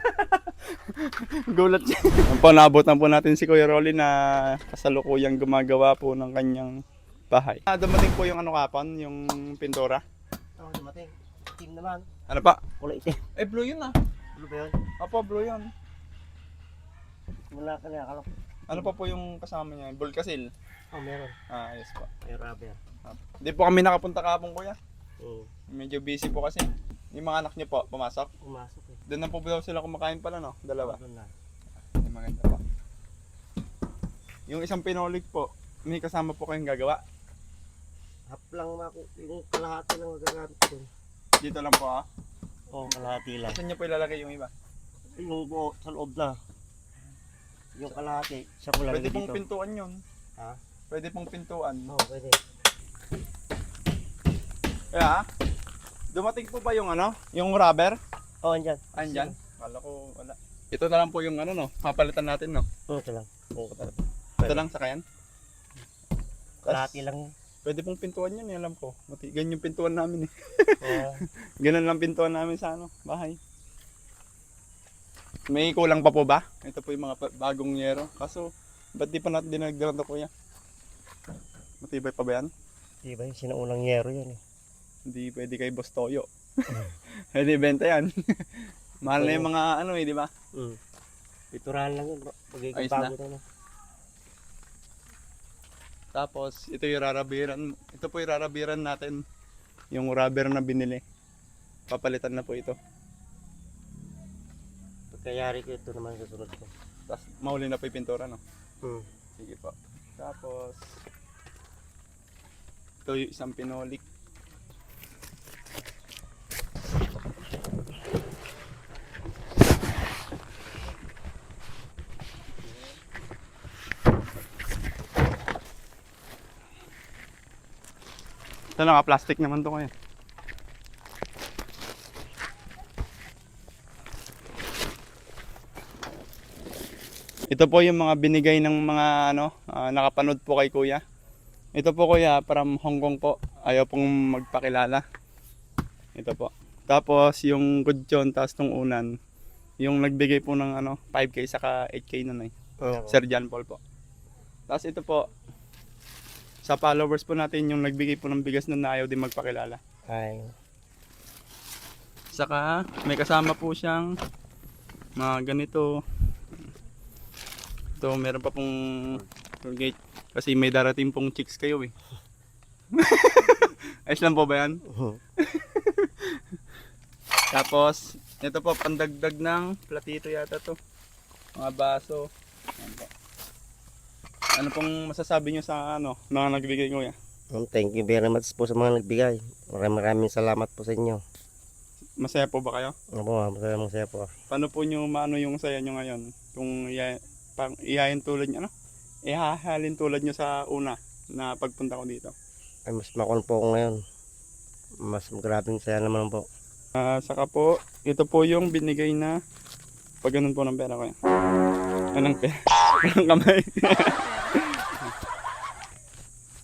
Gulat siya. Ang po, naabutan po natin si Kuya Rolly na kasalukuyang gumagawa po ng kanyang bahay. Ah, dumating po yung ano kapon, yung pintura. Ako dumating. Team naman. Ano pa? Kulay itim. Eh, blue yun ah. Ano ba yun? Apo, blue yun. Mula ka na akala ko. Ano pa po yung kasama niya? Bulkasil. Oh, meron. Ah, yes po. May rubber. Hindi po kami nakapunta kapon kuya. Oo. Medyo busy po kasi. Yung mga anak niyo po, pumasok. Pumasok eh. Doon na po daw sila kumakain pala no? Dalawa. Doon na. Ay, maganda po. Yung isang pinolig po, may kasama po kayong gagawa. Hap lang ako. Yung kalahati lang magagamit ko. Dito lang po ah. Oo, oh, kalahati lang. Saan niyo po ilalagay yung iba? Yung buo sa loob na. Yung kalahati, siya ko lang Pwede pong dito. pintuan yun. Ha? Pwede pong pintuan. Oo, pwede. Kaya, dumating po ba yung ano? Yung rubber? Oo, oh, andyan. Andyan? Kala ko wala. Ito na lang po yung ano no, papalitan natin no. Oo, ito lang. Oo, ito lang. Ito lang sakayan. Kalahati lang yun. Pwede pong pintuan yan, eh, alam ko. Mati, ganyan yung pintuan namin eh. Oo. Ganun lang pintuan namin sa ano, bahay. May kulang pa po ba? Ito po yung mga bagong yero. Kaso, ba't di pa natin dinagdagan to kuya? Matibay pa ba yan? Di ba yung sinaunang yero yan eh. Hindi pwede kay Boss Toyo. Pwede benta yan. Mahal na yung mga ano eh, di ba? Mm. Piturahan lang yun. Pagiging Ayos na. na. Tapos, ito yung rarabiran. Ito po yung rarabiran natin. Yung rubber na binili. Papalitan na po ito. Pagkayari ko ito naman sa sunod ko. Tapos, mauli na po yung pintura, no? Hmm. Sige po. Tapos, ito yung isang pinolik. Ito naka-plastic naman to kaya. Ito po yung mga binigay ng mga ano, ah, nakapanood po kay Kuya. Ito po Kuya, from Hong Kong po. Ayaw pong magpakilala. Ito po. Tapos yung good John, tapos tong unan. Yung nagbigay po ng ano, 5k saka 8k nun eh. Oo. Sir John Paul po. Tapos ito po, sa followers po natin yung nagbigay po ng bigas nun na ayaw din magpakilala. Ay. Saka may kasama po siyang mga ganito. Ito, meron pa pong Colgate. Kasi may darating pong chicks kayo eh. Ayos lang po ba yan? Tapos, ito po, pandagdag ng platito yata to. Mga baso. Ayan po. Ano pong masasabi nyo sa ano, mga nagbigay ko ya? Um, Thank you very much po sa mga nagbigay. Maraming maraming salamat po sa inyo. Masaya po ba kayo? Opo, maraming masaya po. Paano po nyo maano yung saya nyo ngayon? Kung iya, pang, iyayin tulad nyo, ano? Ihahalin tulad nyo sa una na pagpunta ko dito. Ay, mas makon po ako ngayon. Mas grabing saya naman po. Ah, saka po, ito po yung binigay na pag ganun po ng pera ko yan. Anong pera? Anong kamay?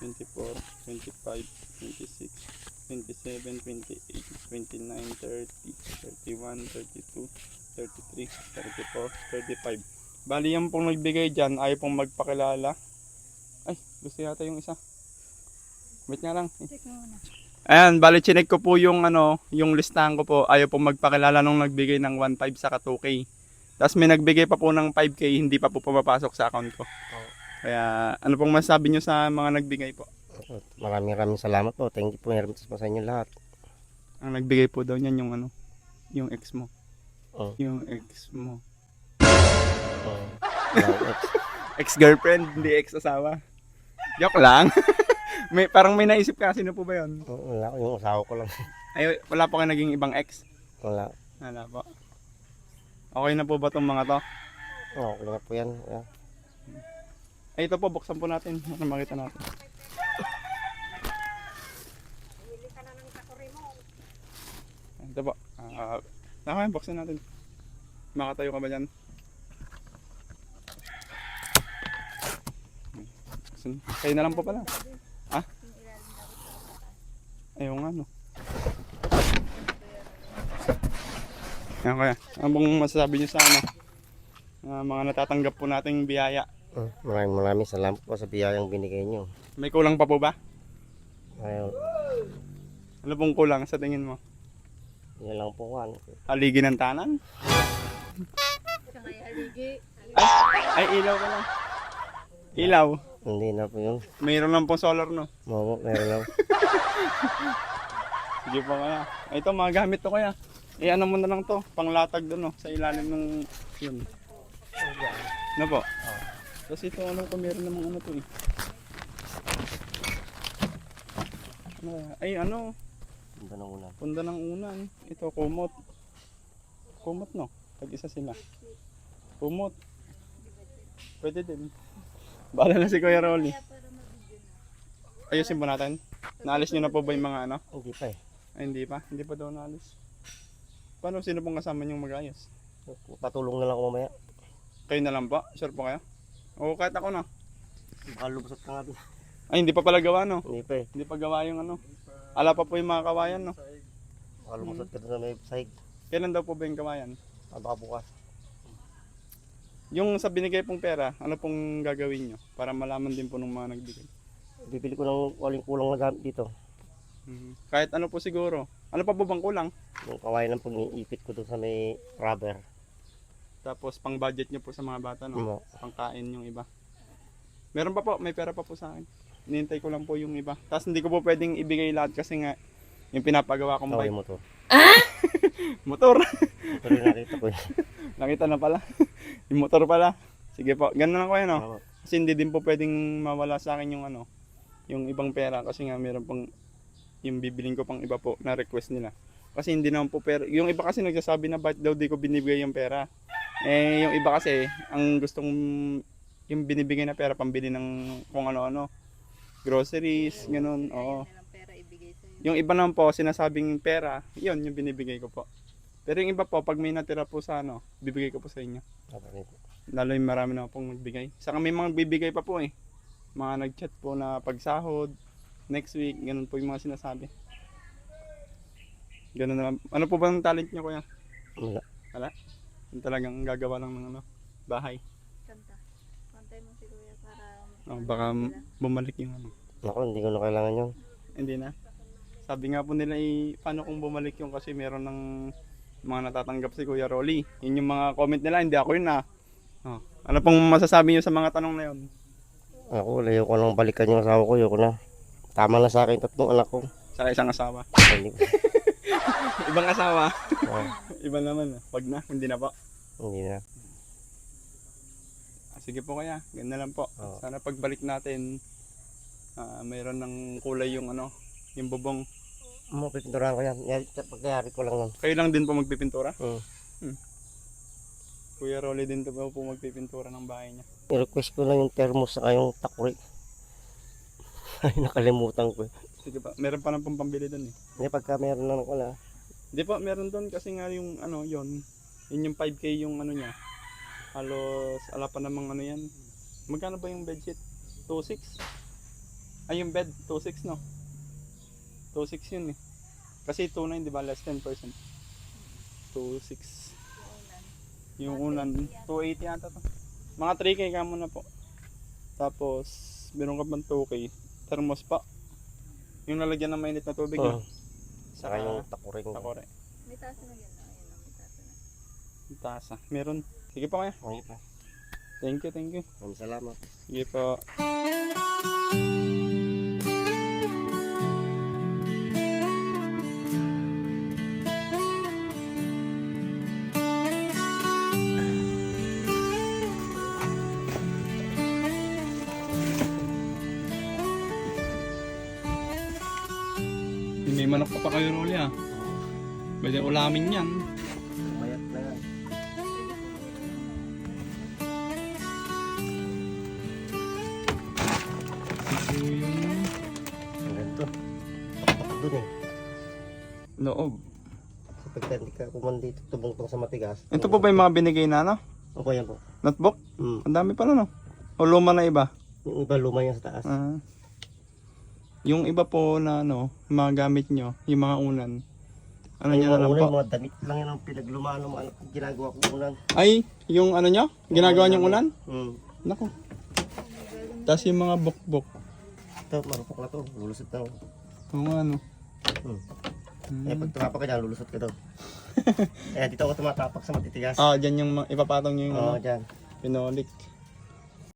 24, 25, 26, 27, 28, 29, 30, 31, 32, 33, 34, 35. Bali yan pong nagbigay dyan, ayaw pong magpakilala. Ay, gusto yata yung isa. Wait nga lang. Ayan, bali chinek ko po yung ano, yung listahan ko po. Ayaw pong magpakilala nung nagbigay ng 1.5 saka 2K. Tapos may nagbigay pa po ng 5K, hindi pa po pumapasok sa account ko. Kaya ano pong masabi nyo sa mga nagbigay po? Maraming maraming salamat po. Thank you po much po sa inyo lahat. Ang nagbigay po daw niyan yung ano, yung ex mo. Oh. Yung ex mo. Oh. Ex-girlfriend, hindi ex-asawa. Joke lang. may, parang may naisip ka, sino po ba yun? Wala ko yung asawa ko lang. Ay, wala po kayo naging ibang ex? Wala. Wala po. Okay na po ba tong mga to? Oh, okay na po yan. Yeah. Ay, ito po, buksan po natin. Ano makita natin. Ito po. Ah, uh, buksan natin. Makatayo ka ba dyan? Kayo na lang po pala. Ha? Ayaw nga no. Ayan kaya. Ano bang masasabi niyo sa ano? Ah, mga natatanggap po nating biyaya. Oh, maraming maraming salamat po sa biyayang binigay nyo. May kulang pa po ba? Ayun, Ano pong kulang sa tingin mo? yun lang po kan. Haligi ng tanan? Sangay haligi. Ay, ilaw ka lang. Ilaw. Hindi na po yun. Mayroon lang pong solar, no? Momo, meron lang. Sige po kaya. Ay, Ito, mga gamit to kaya. Eh, ano mo na lang to? Panglatag doon, no? Sa ilalim ng yun. Ano po? Kasi ito, ano ko, meron namang ano to eh. Ano? Ay, ano? Ganda ng ulan. Punda ng unan. Ito, kumot. Kumot, no? Tag-isa sila. Kumot. Pwede din. Bahala na si Kuya Rolly. Ayusin po natin. Naalis nyo na po ba yung mga ano? Hindi pa eh. Ay, hindi pa. Hindi pa daw naalis. Paano sino pong kasama niyong mag-ayos? Patulong na lang ako mamaya. Kayo na lang po? Sure po kayo? Oo, kahit ako na. Baka lubusot ka nga din. Ay, hindi pa pala gawa, no? Hindi pa eh. Hindi pa gawa yung ano. Ala pa po yung mga kawayan, no? Baka lumusot ka na may sahig. Kailan daw po ba yung kawayan? Ah, baka bukas. Yung sa binigay pong pera, ano pong gagawin nyo? Para malaman din po ng mga nagbigay. Bibili ko ng waling kulang na gamit dito. Mhm. Kahit ano po siguro. Ano pa po bang kulang? Yung kawain ng pag-iipit ko doon sa may rubber. Tapos pang budget nyo po sa mga bata, no? Mo. Pangkain yung iba. Meron pa po, may pera pa po sa akin. Inintay ko lang po yung iba. Tapos hindi ko po pwedeng ibigay lahat kasi nga yung pinapagawa kong Kaway bike. mo to. Motor. Ito rin nakita ko eh. Nakita na pala. yung motor pala. Sige po, ganun lang ko yan, no? Tama. Kasi hindi din po pwedeng mawala sa akin yung ano, yung ibang pera kasi nga meron pang yung bibiling ko pang iba po na request nila. Kasi hindi naman po pera. Yung iba kasi nagsasabi na bakit daw di ko binibigay yung pera. Eh, yung iba kasi, ang gustong yung binibigay na pera pambili ng kung ano-ano. Groceries, ganun, oo. Yung iba naman po, sinasabing pera, yun yung binibigay ko po. Pero yung iba po, pag may natira po sa ano, bibigay ko po sa inyo. Lalo yung marami na pong nagbigay. Saka may mga bibigay pa po eh. Mga nag-chat po na pagsahod, next week, ganun po yung mga sinasabi. Ganun na lang. Ano po ba ang talent nyo kuya? Wala. Yung talagang gagawa lang ng ano, bahay. Kanta. Kantay mo si Kuya para Oh, baka bumalik yung ano. Ako, hindi ko na kailangan yun. Hindi na. Sabi nga po nila eh, paano kung bumalik yung kasi meron ng mga natatanggap si Kuya Rolly. Yun yung mga comment nila, hindi ako yun ah. Oh. Ano pong masasabi nyo sa mga tanong na yun? Ako, layo ko nang balikan yung asawa ko. Ayoko na. Tama na sa akin tatlong anak ko. Sa isang asawa. Ibang asawa. ah, Iba naman. ah. Wag na, hindi na po. hindi na. Ah, sige po kaya, ganda lang po. Oo. Sana pagbalik natin, ah, mayroon ng kulay yung ano, yung bubong. Mo, pipinturahan ko yan. Yan, Pagkayari ko lang. Kayo lang din po magpipintura? Hmm. Kuya Rolly din to po magpipintura ng bahay niya. I-request ko lang yung thermos sa yung takuri. Ay, nakalimutan ko. eh. Sige pa, meron pa ng pong pambili doon eh. Hindi, pagka meron na wala. Hindi po, meron doon kasi nga yung ano, yon yun yung 5k yung ano niya. Halos, ala pa namang ano yan. Magkano ba yung bedsheet? 2.6? Ay, yung bed, 2.6 no? 2.6 yun eh. Kasi 2.9 di ba? Less 10%. 2.6. Yung unan, 280 yata to. Mga 3k ka muna po. Tapos, meron ka pang 2k. Thermos pa. Yung lalagyan ng mainit na tubig. Oo. no? Saka yung takuri ko. Takore. May tasa na yan. Ayun, oh, may tasa na. Yung Tasa. Meron. Sige po kaya. Okay pa. Thank you, thank you. Maraming salamat. Sige po. May manok pa pa kayo, Rolly ah. Pwede ulamin yan. Mayat na yan. Ang ganito. Takpak dun eh. Loob. So pagka hindi ka kuman dito, tubong-tong sa matigas. Ito po ba yung mga binigay na ano? Opo, yan po. Notebook? Hmm. Ang dami pala no? O luma na iba? Yung iba luma yan sa taas. Ah. Yung iba po na ano, mga gamit nyo, yung mga unan. Ano Ay, nyo na lang po? yung mga damit lang yan ang pinaglumaan ng mga anak ginagawa ko unan. Ay, yung ano nyo? Ginagawa nyong unan? Hmm. Nako. Tapos yung mga bukbok. Ito, marupok na to. Lulusot na. oh. Kung ano. Hmm. Hmm. Eh, pag tumapak ka dyan, lulusot ka daw. Kaya dito ako tumatapak sa matitigas. Ah, dyan yung mga- ipapatong nyo yung Oo, ano, dyan. pinolik.